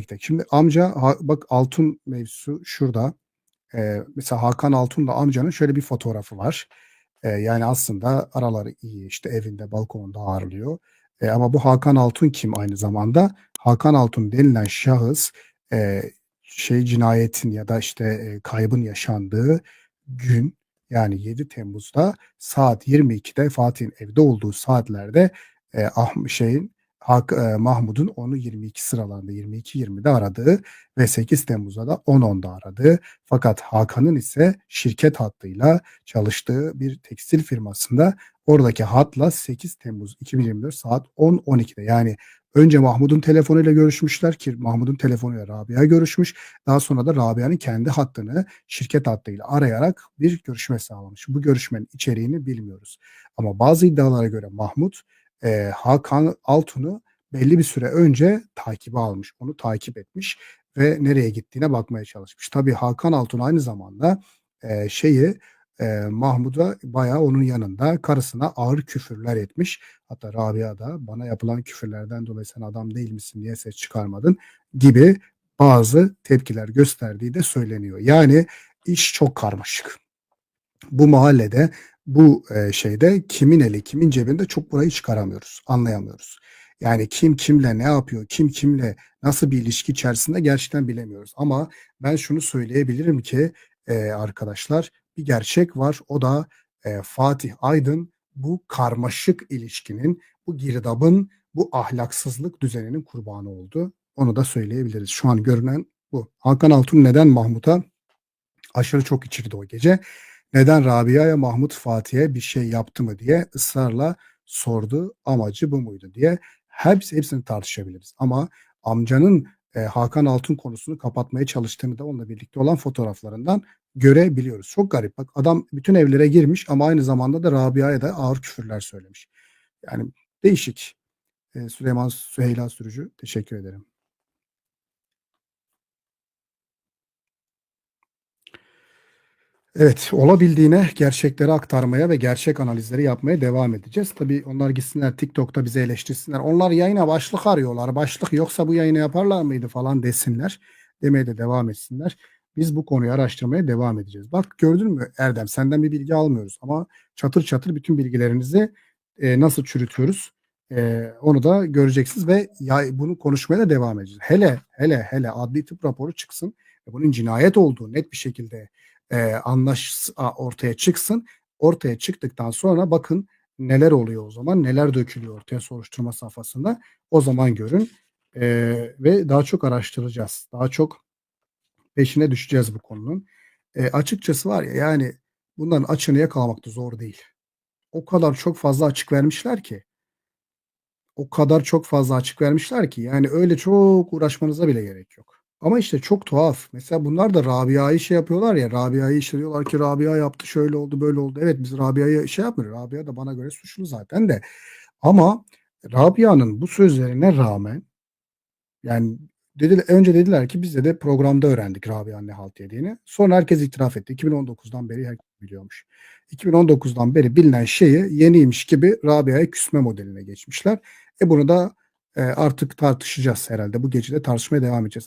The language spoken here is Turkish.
tek tek. Şimdi amca bak Altun mevzusu şurada. Eee, mesela Hakan Altun'la amcanın şöyle bir fotoğrafı var. Eee, yani aslında araları iyi, işte evinde, balkonunda ağırlıyor. Eee, ama bu Hakan Altun kim aynı zamanda? Hakan Altun denilen şahıs, eee, şey cinayetin ya da işte, eee, kaybın yaşandığı gün yani 7 Temmuz'da saat 22'de Fatih'in evde olduğu saatlerde, eee, ah şeyin Hak eee, Mahmut'un onu 22 sıralarında 22.20'de aradığı ve 8 Temmuz'da da 10.10'da aradığı fakat Hakan'ın ise şirket hattıyla çalıştığı bir tekstil firmasında oradaki hatla 8 Temmuz 2024 saat 10.12'de yani önce Mahmut'un telefonuyla görüşmüşler ki Mahmut'un telefonuyla Rabia görüşmüş. Daha sonra da Rabia'nın kendi hattını şirket hattıyla arayarak bir görüşme sağlamış. Bu görüşmenin içeriğini bilmiyoruz. Ama bazı iddialara göre Mahmut, eee, Hakan Altun'u belli bir süre önce takibe almış. Onu takip etmiş ve nereye gittiğine bakmaya çalışmış. Tabii Hakan Altun aynı zamanda, eee, şeyi, eee, Mahmut'a bayağı onun yanında karısına ağır küfürler etmiş. Hatta Rabia da bana yapılan küfürlerden dolayı sen adam değil misin, niye ses çıkarmadın gibi bazı tepkiler gösterdiği de söyleniyor. Yani iş çok karmaşık. Bu mahallede, bu, eee, şeyde kimin eli kimin cebinde çok burayı çıkaramıyoruz, anlayamıyoruz. Yani kim kimle ne yapıyor, kim kimle nasıl bir ilişki içerisinde gerçekten bilemiyoruz. Ama ben şunu söyleyebilirim ki, eee, arkadaşlar bir gerçek var. O da, eee, Fatih Aydın bu karmaşık ilişkinin, bu girdabın, bu ahlaksızlık düzeninin kurbanı oldu. Onu da söyleyebiliriz. Şu an görünen bu. Hakan Altun neden Mahmut'a aşırı çok içirdi o gece? Neden Rabia'ya Mahmut Fatih'e bir şey yaptı mı diye ısrarla sordu. Amacı bu muydu diye hepsi hepsini tartışabiliriz. Ama amcanın, eee, Hakan Altun konusunu kapatmaya çalıştığını da onunla birlikte olan fotoğraflarından görebiliyoruz. Çok garip. Bak adam bütün evlere girmiş ama aynı zamanda da Rabia'ya da ağır küfürler söylemiş. Yani değişik. Eee, Süleyman Süheyla Sürücü teşekkür ederim. Evet, olabildiğine gerçekleri aktarmaya ve gerçek analizleri yapmaya devam edeceğiz. Tabii onlar gitsinler TikTok'ta bizi eleştirsinler. Onlar yayına başlık arıyorlar. Başlık yoksa bu yayını yaparlar mıydı falan desinler. Demeye de devam etsinler. Biz bu konuyu araştırmaya devam edeceğiz. Bak gördün mü Erdem senden bir bilgi almıyoruz ama çatır çatır bütün bilgilerinizi, eee, nasıl çürütüyoruz, eee, onu da göreceksiniz ve ya bunu konuşmaya da devam edeceğiz. Hele, hele, hele adli tıp raporu çıksın bunun cinayet olduğu net bir şekilde, eee, anlaş ortaya çıksın. Ortaya çıktıktan sonra bakın neler oluyor o zaman, neler dökülüyor ortaya soruşturma safhasında. O zaman görün, eee, ve daha çok araştıracağız. Daha çok peşine düşeceğiz bu konunun. Eee, açıkçası var ya, yani bunların açığını yakalamak da zor değil. O kadar çok fazla açık vermişler ki. O kadar çok fazla açık vermişler ki yani öyle çok uğraşmanıza bile gerek yok. Ama işte çok tuhaf. Mesela bunlar da Rabia'yı şey yapıyorlar ya, Rabia'yı işte diyorlar ki Rabia yaptı, şöyle oldu, böyle oldu. Evet biz Rabia'yı şey yapmıyoruz. Rabia da bana göre suçlu zaten de. Ama Rabia'nın bu sözlerine rağmen yani dediler önce dediler ki biz de programda öğrendik Rabia'nın ne halt yediğini. Sonra herkes itiraf etti. 2019'dan beri herkes biliyormuş. 2019'dan beri bilinen şeyi yeniymiş gibi Rabia'ya küsme modeline geçmişler. E bunu da, eee, artık tartışacağız herhâlde. Bu gece de tartışmaya devam edeceğiz.